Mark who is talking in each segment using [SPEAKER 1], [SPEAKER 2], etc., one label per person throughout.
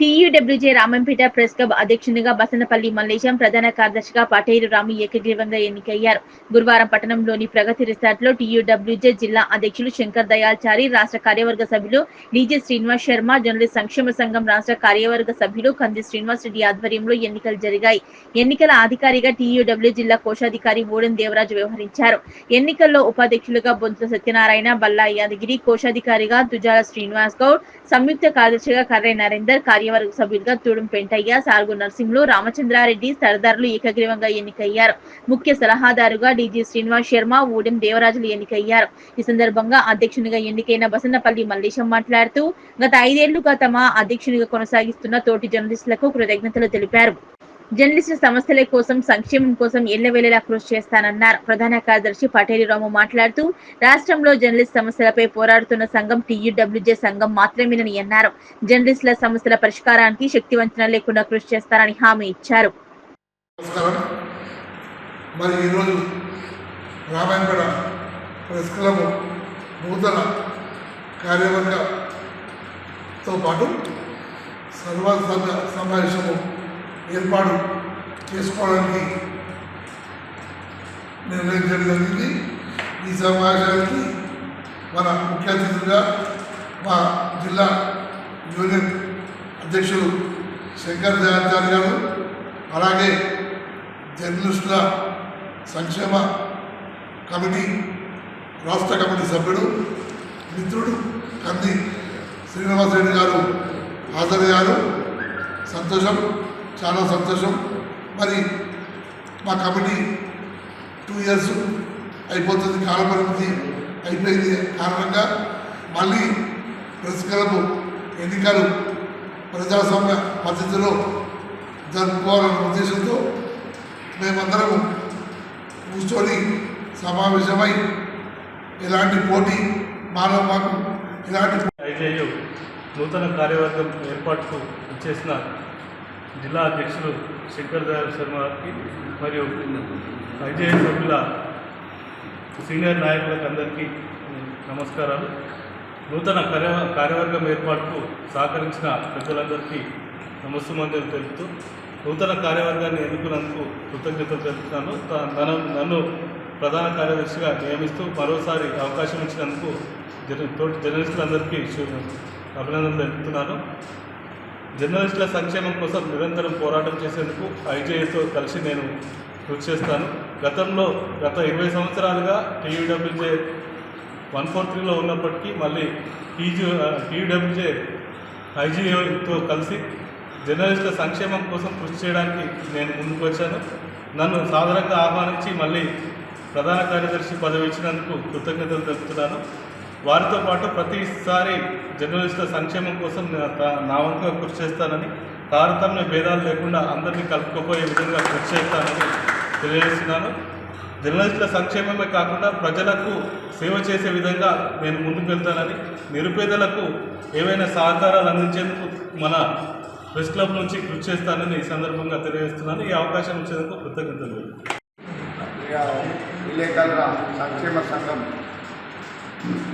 [SPEAKER 1] TUWJ Ramampet press club అధ్యక్షునిగా బసనపల్లి మల్లేశం ప్రధాన కార్యదర్శిగా పటేరు రాము ఏకగ్రీవంగా ఎన్నికయ్యారు. గురువారం పట్టణంలోని ప్రగతి రిసార్ట్లో టీయూడబ్ల్యూజే జిల్లా అధ్యక్షులు శంకర్ దయాల్చారి రాష్ట్ర కార్యవర్గ సభ్యులు డీజే శ్రీనివాస్ శర్మ జర్నలిస్ట్ సంక్షేమ సంఘం రాష్ట్ర కార్యవర్గ సభ్యులు కంది శ్రీనివాస్ రెడ్డి ఆధ్వర్యంలో ఎన్నికలు జరిగాయి. ఎన్నికల అధికారిగా టీయూడబ్ల్యూ జిల్లా కోశాధికారి ఓడెన్ దేవరాజు వ్యవహరించారు. ఎన్నికల్లో ఉపాధ్యక్షులుగా బొంతుల సత్యనారాయణ బల్లా యాదగిరి కోశాధికారిగా తుజాల శ్రీనివాస్ గౌడ్ సంయుక్త కార్యదర్శిగా కర్రే నరేందర్ కార్యవర్గ సభ్యులుగా తూడం పెంటయ్య సార్గు నర్సింహులు రామచంద్రారెడ్డి సర్దార్లు ఏకగ్రీవంగా ఎన్నికయ్యారు. ముఖ్య సలహాదారుగా డీజీ శ్రీనివాస్ శర్మ ఊడెం దేవరాజులు ఎన్నికయ్యారు. ఈ సందర్భంగా అధ్యక్షునిగా ఎన్నికైన బసన్నపల్లి మల్లేశం మాట్లాడుతూ గత ఐదేళ్ళుగా తమ అధ్యక్షునిగా కొనసాగిస్తున్న తోటి జర్నలిస్టులకు కృతజ్ఞతలు తెలిపారు. జర్నలిస్టు సమస్యల కోసం సంక్షేమం కోసం ఎల్లవేళలా కృషి చేస్తానన్నారు. ప్రధాన కార్యదర్శి పటేలి రాము మాట్లాడుతూ రాష్ట్రంలో జర్నలిస్ట్ సమస్యలపై పోరాడుతున్న సంఘం టీయూడబ్ల్యూజే సంఘం మాత్రమేనని అన్నారు. జర్నలిస్టుల సమస్యల పరిష్కారానికి శక్తి వంచన లేకుండా కృషి చేస్తారని హామీ ఇచ్చారు.
[SPEAKER 2] మరి ఈరోజు రామాయణపేట ప్రెస్ క్లబ్ నూతన కార్యవర్గతో పాటు సర్వ సమావేశము ఏర్పాటు చేసుకోవడానికి నిర్ణయించడం జరిగింది. ఈ సమావేశానికి మన ముఖ్య అతిథిగా మా జిల్లా యూనియన్ అధ్యక్షులు శంకర్ దయాచార్య గారు అలాగే జర్నలిస్టుల సంక్షేమ కమిటీ రాష్ట్ర కమిటీ సభ్యుడు మిత్రుడు కంది శ్రీనివాసరెడ్డి గారు హాజరయ్యారు. సంతోషం. చాలా సంతోషం. మరి మా కమిటీ టూ ఇయర్స్ అయిపోతుంది కాలపరిమితి అయిపోయింది కారణంగా మళ్ళీ ప్రెస్ క్లబ్ ఎన్నికలు ప్రజాస్వామ్య పద్ధతిలో జరుపుకోవాలనే ఉద్దేశంతో మేమందరం కూర్చొని సమావేశమై ఇలాంటి పోటీ మానవ మాకు
[SPEAKER 3] ఇలాంటి నూతన కార్యవర్గం ఏర్పాటుకు ఇచ్చేసిన జిల్లా అధ్యక్షులు శంకర్ దయాళ్ శర్మ గారికి మరియు ఐజేయు సభ్యుల సీనియర్ నాయకులకు అందరికీ నమస్కారాలు. నూతన కార్య కార్యవర్గం ఏర్పాటుకు సహకరించిన పెద్దలందరికీ నమస్సుమంజలు తెలుపుతూ నూతన కార్యవర్గాన్ని ఎన్నుకున్నందుకు కృతజ్ఞతలు తెలుపుతున్నాను నన్ను ప్రధాన కార్యదర్శిగా నియమిస్తూ మరోసారి అవకాశం ఇచ్చినందుకు జర్న తోటి జర్నలిస్టులందరికీ అభినందనలు తెలుపుతున్నాను. జర్నలిస్టుల సంక్షేమం కోసం నిరంతరం పోరాటం చేసేందుకు ఐజేఎస్తో కలిసి నేను కృషి చేస్తాను. గతంలో గత ఇరవై సంవత్సరాలుగా టీయూడబ్ల్యూజే వన్ ఫోర్ త్రీలో ఉన్నప్పటికీ మళ్ళీ టీజీ టీయూడబ్ల్యూజే ఐజీఏతో కలిసి జర్నలిస్టుల సంక్షేమం కోసం కృషి చేయడానికి నేను ముందుకు వచ్చాను. నన్ను సాధారణంగా ఆహ్వానించి మళ్ళీ ప్రధాన కార్యదర్శి పదవి ఇచ్చినందుకు కృతజ్ఞతలు తెలుపుతున్నాను. వారితో పాటు ప్రతిసారి జర్నలిస్టుల సంక్షేమం కోసం నా- తా- వంతుగా కృషి చేస్తానని తారతమ్య భేదాలు లేకుండా అందరినీ కలుపుకోపోయే విధంగా కృషి చేస్తానని తెలియజేస్తున్నాను. జర్నలిస్టుల సంక్షేమమే కాకుండా ప్రజలకు సేవ చేసే విధంగా నేను ముందుకు వెళ్తానని నిరుపేదలకు ఏవైనా సహకారాలు అందించేందుకు మన ప్రెస్ క్లబ్ నుంచి కృషి చేస్తానని ఈ సందర్భంగా తెలియజేస్తున్నాను. ఈ అవకాశం ఇచ్చేందుకు కృతజ్ఞతలు.
[SPEAKER 4] విలేకరుల సంక్షేమ సంఘం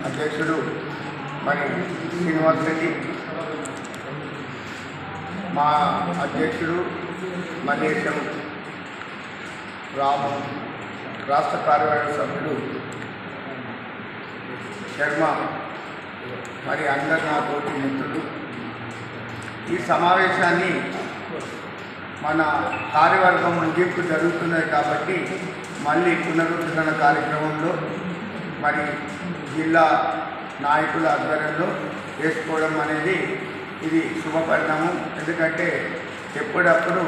[SPEAKER 4] అధ్యక్షుడు మరి శ్రీనివాస్ రెడ్డి. మా అధ్యక్షుడు మల్లేశం రాము రాష్ట్ర కార్యవర్గ సభ్యుడు శర్మ మరి అందరు నా తోటి మిత్రులు. ఈ సమావేశాన్ని మన కార్యవర్గం ముగింపు జరుగుతున్నది కాబట్టి మళ్ళీ పునరుద్ధరణ కార్యక్రమంలో మరి జిల్లా నాయకుల ఆధ్వర్యంలో చేసుకోవడం అనేది ఇది శుభపరిణామం. ఎందుకంటే ఎప్పుడప్పుడు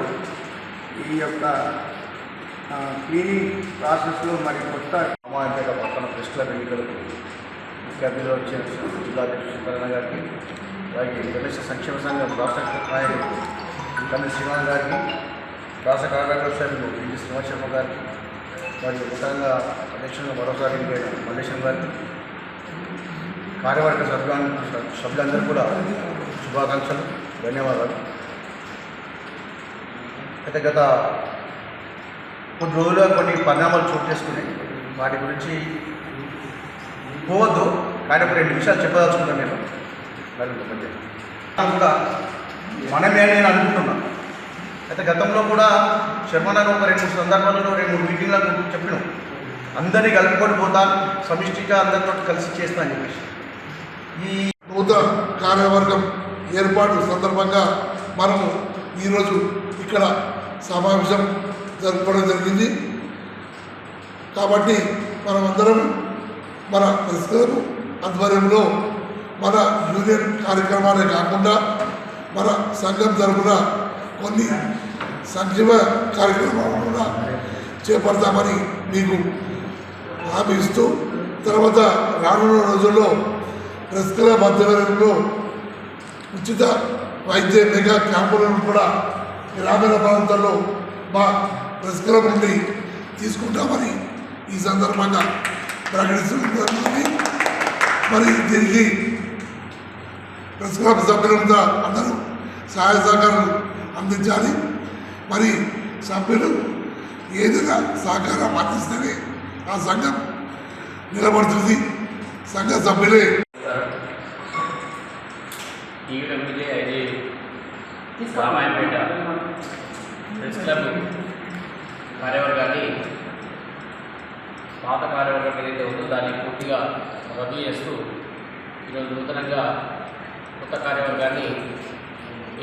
[SPEAKER 4] ఈ యొక్క క్లీనింగ్ ప్రాసెస్లో మరి కొత్త
[SPEAKER 5] సమాజంగా పట్టణ ప్రశ్నల ఎన్నికలకు ముఖ్య అతిథిగా వచ్చిన జిల్లా అధ్యక్షుడు గారికి అలాగే జర్నలిస్ట్ సంక్షేమ సంఘం రాష్ట్ర నాయకులు కంది శ్రీమాన్ గారికి రాష్ట్ర కార్యవర్గ సభ్యులు ఇంటి శ్రీనివాస్ శర్మ గారికి మరియు ముఖ్యంగా అధ్యక్షులుగా మరోసారి ఎన్నికైన మల్లేశం గారికి కార్యవర్గ సభ్యులు సభ్యులందరూ కూడా శుభాకాంక్షలు ధన్యవాదాలు. అయితే గత కొద్ది రోజులుగా కొన్ని పరిణామాలు చోటు చేసుకున్నాయి. వాటి గురించి పోవద్దు కానీ ఒక రెండు నిమిషాలు చెప్పదలుచుకున్నాను నేను. కూడా మనమే అని నేను అనుకుంటున్నాను అయితే గతంలో కూడా శర్మనగర్ ఒక రెండు సందర్భాలలో రెండు మీటింగ్లకు చెప్పినాం. అందరినీ కలుపుకొని పోతాను. సమిష్టిగా అందరితో కలిసి చేస్తాను చెప్పేసి. ఈ
[SPEAKER 2] నూతన కార్యవర్గం ఏర్పాటు సందర్భంగా మనము ఈరోజు ఇక్కడ సమావేశం జరుపుకోవడం జరిగింది. కాబట్టి మనమందరం మన ప్రస్తుతం ఆధ్వర్యంలో మన యూనియన్ కార్యక్రమాలే కాకుండా మన సంఘం తరఫున కొన్ని సంక్షేమ కార్యక్రమాలు కూడా చేపడతామని మీకు హామీ ఇస్తూ తర్వాత రానున్న రోజుల్లో ప్రెస్ క్లబ్ ఆధ్వర్యంలో ఉచిత వైద్య మెగా క్యాంపులను కూడా గ్రామీణ ప్రాంతాల్లో మా ప్రెస్ క్లబ్ నుండి తీసుకుంటామని ఈ సందర్భంగా ప్రకటిస్తుంది మరి దీనికి ప్రెస్ క్లబ్ సభ్యులంతా అందరూ సహాయ సహకారం అందించాలి. మరి సభ్యులు ఏదైనా సహకారం అందిస్తేనే ఆ సంఘం నిలబడుతుంది. సంఘ సభ్యులే.
[SPEAKER 6] TVWJ IG Ramayampet press club కార్యవర్గాన్ని పాత కార్యవర్గం ఏదైతే ఉందో దాన్ని పూర్తిగా రద్దు చేస్తూ ఈరోజు నూతనంగా కొత్త కార్యవర్గాన్ని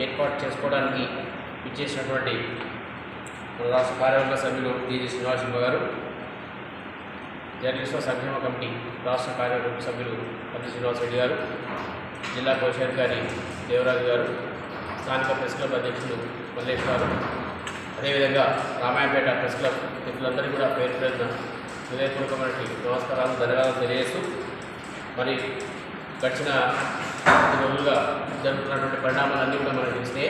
[SPEAKER 6] ఏర్పాటు చేసుకోవడానికి ఇచ్చేసినటువంటి రాష్ట్ర కార్యవర్గ సభ్యులు టీజీ శ్రీనివాసరావు గారు. జర్నలిస్టుల సంక్షేమ కమిటీ రాష్ట్ర కార్యవర్గ సభ్యులు పల్లి శ్రీనివాసరెడ్డి గారు జిల్లా కోశాధికారి దేవరాజు గారు స్థానిక ప్రెస్ క్లబ్ అధ్యక్షులు మల్లేష్ గారు. అదేవిధంగా రామాయణపేట ప్రెస్ క్లబ్ మిత్రులందరికీ కూడా పేరు పేరున హృదయపూర్వకమైన నమస్కారాలు ధన్యవాదాలు తెలియజేస్తూ మరి గడిచిన రోజులుగా జరుగుతున్నటువంటి పరిణామాలన్నీ కూడా మనకు తెలిసినాయి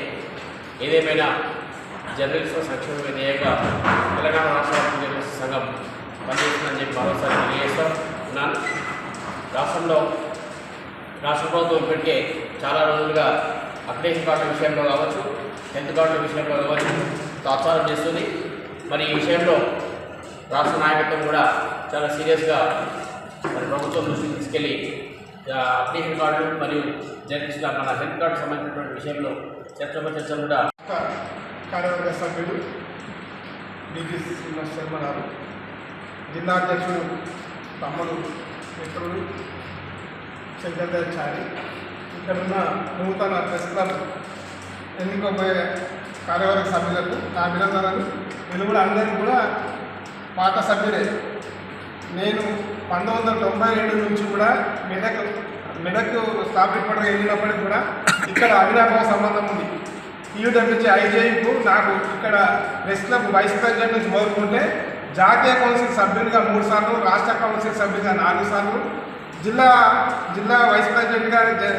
[SPEAKER 6] ఏదేమైనా జర్నలిస్టుల సంక్షేమ ధ్యేయంగా తెలంగాణ రాష్ట్ర జర్నలిస్ట్ సంఘం పనిచేస్తుందని చెప్పి మరోసారి తెలియజేస్తూ ఉన్నాను రాష్ట్రంలో రాష్ట్ర ప్రభుత్వం ఇప్పటికే చాలా రోజులుగా అప్డేషన్ కార్డుల విషయంలో కావచ్చు హెల్త్ కార్డుల విషయంలో కావచ్చు తాత్సారం చేస్తుంది. మరి ఈ విషయంలో రాష్ట్ర నాయకత్వం కూడా చాలా సీరియస్గా మరి ప్రభుత్వం దృష్టికి తీసుకెళ్ళి అప్డేషన్ కార్డులు మరియు జరిగిన మన హెల్త్ కార్డు సంబంధించినటువంటి విషయంలో చర్చ చర్చలు కూడా
[SPEAKER 7] కార్యవర్గ సభ్యుడు డిజీ శ్రీనివాస్ శర్మ గారు. జిల్లా అధ్యక్షుడు తమ్ముడు మిత్రుడు శంకరాచారి. ఇక్కడ ఉన్న నూతన ప్రెస్ క్లబ్ ఎన్నుకోబోయే కార్యవర్గ సభ్యులకు నా అభినందనలు. వీళ్ళు కూడా అందరికీ కూడా పాత సభ్యులే నేను పంతొమ్మిది వందల తొంభై ఏడు నుంచి కూడా మెదక్ మెదక్ స్టాఫ్ రిపోర్టర్గా వెళ్ళినప్పటికీ కూడా ఇక్కడ అవినాభావ సంబంధం ఉంది. యూడబ్ల్యూజీ ఐజేకు నాకు ఇక్కడ ప్రెస్ క్లబ్ వైస్ ప్రెసిడెంట్ నుంచి మొదలుకుంటే జాతీయ కౌన్సిల్ సభ్యునిగా మూడు సార్లు రాష్ట్ర కౌన్సిల్ సభ్యునిగా నాలుగు సార్లు జిల్లా జిల్లా వైస్ ప్రెసిడెంట్గా జ-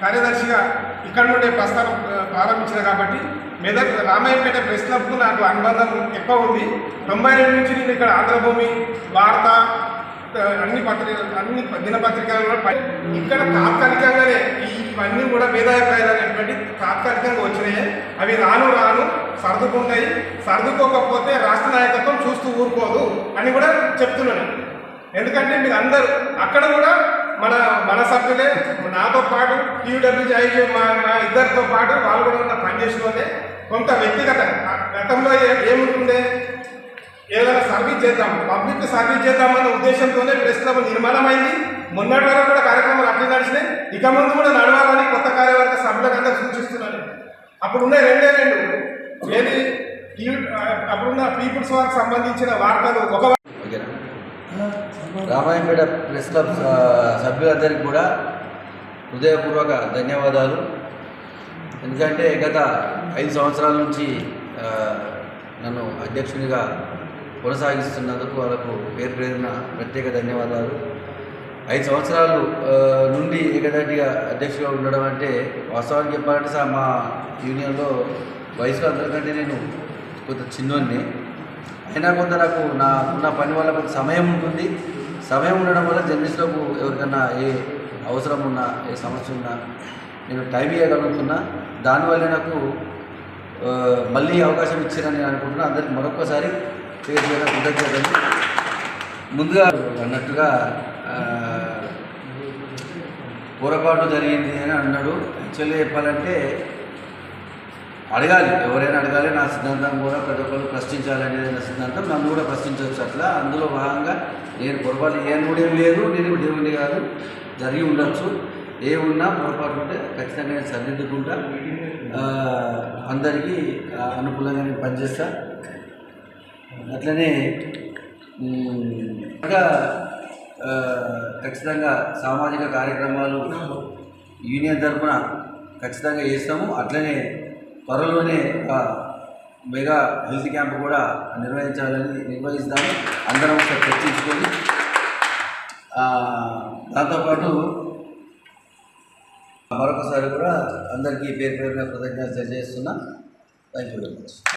[SPEAKER 7] కార్యదర్శిగా ఇక్కడ నుండి ప్రస్థానం ఆ, ప్రారంభించిన కాబట్టి మెదక్ రామాయణపేట ప్రెస్ క్లబ్కు నాకు అనుబంధం ఎక్కువ ఉంది. తొంభై రెండు నుంచి నేను ఇక్కడ ఆంధ్రభూమి వార్త అన్ని పత్రిక అన్ని దినపత్రికలలో ఇక్కడ తాత్కాలికంగానే ఇవన్నీ కూడా భేదాభిప్రాయాలు అనేటువంటి తాత్కాలికంగా వచ్చినాయి. అవి రాను రాను సర్దుకుంటాయి. సర్దుకోకపోతే రాష్ట్ర నాయకత్వం చూస్తూ ఊరుకోదు అని కూడా చెప్తున్నాను. ఎందుకంటే మీరు అందరూ అక్కడ కూడా మన మన సభ్యులే నాతో పాటు టీడబ్ల్యూజీ ఐజీ మా మా ఇద్దరితో పాటు వాళ్ళు కూడా ఉన్న పనిచేసిన కొంత వ్యక్తిగత గతంలో ఏ- ఏముంటుండే? ఏదైనా సర్వీస్ చేద్దాం. పబ్లిక్ సర్వీస్ చేద్దామన్న ఉద్దేశంతోనే ప్రెస్ క్లబ్ నిర్మాణమైంది. మొన్నటి వరకు కూడా కార్యక్రమాలు అట్లే నడిచినాయి. ఇక ముందు కూడా నడవాలని కొత్త కార్యవర్గ సభ్యులకు అందరూ సూచిస్తున్నాను అప్పుడున్న రెండే రెండు. ఏది? అప్పుడున్న పీపుల్స్ వారికి సంబంధించిన వార్తలు ఒక
[SPEAKER 8] ఓకేనా? రామాయంపేట ప్రెస్ క్లబ్ సభ్యులందరికీ కూడా హృదయపూర్వక ధన్యవాదాలు. ఎందుకంటే గత ఐదు సంవత్సరాల నుంచి నన్ను అధ్యక్షునిగా కొనసాగిస్తున్నందుకు వాళ్ళకు పేరు పేరున ప్రత్యేక ధన్యవాదాలు. ఐదు సంవత్సరాలు నుండి ఏకదాటిగా అధ్యక్షుడిగా ఉండడం అంటే వాస్తవానికి చెప్పాలంటే సార్ మా యూనియన్లో వయసులో అందరికంటే నేను కొంత చిన్నోన్ని అయినా కొంత నాకు నా ఉన్న పని వల్ల కొంత సమయం ఉంటుంది. సమయం ఉండడం వల్ల జర్నలిస్టులకు ఎవరికన్నా ఏ అవసరం ఉన్నా ఏ సమస్య ఉన్నా నేను టైం ఇవ్వగలుగుతున్నా దానివల్ల నాకు మళ్ళీ అవకాశం ఇచ్చారని నేను అనుకుంటున్నా. అందరికి మరొకసారి పేరు కృతజ్ఞతలు ముందుగా అన్నట్టుగా పొరపాటు జరిగింది అని అన్నాడు. యాక్చువల్గా చెప్పాలంటే అడగాలి. ఎవరైనా అడగాలి. నా సిద్ధాంతం కూడా ప్రతి ఒక్కరు ప్రశ్నించాలనేది నా సిద్ధాంతం. నన్ను కూడా ప్రశ్నించవచ్చు అట్లా. అందులో భాగంగా నేను పొరపాటు ఏ ఏం లేదు. నేను దేవుని కాదు. జరిగి ఉండొచ్చు. ఏ ఉన్నా పొరపాటు ఉంటే ఖచ్చితంగా నేను సరిదిద్దుకుంటా. అందరికీ అనుకూలంగా నేను పనిచేస్తాను అట్లనే ఇంకా ఖచ్చితంగా సామాజిక కార్యక్రమాలు యూనియన్ తరఫున ఖచ్చితంగా చేస్తాము. అట్లనే త్వరలోనే ఒక మెగా హెల్త్ క్యాంప్ కూడా నిర్వహించాలని నిర్వహిస్తాము. అందరం ఒకసారి చర్చించుకొని దాంతోపాటు మరొకసారి కూడా అందరికీ పేరు పేరున కృతజ్ఞత చేస్తున్నా థ్యాంక్ యూ వెరీ మచ్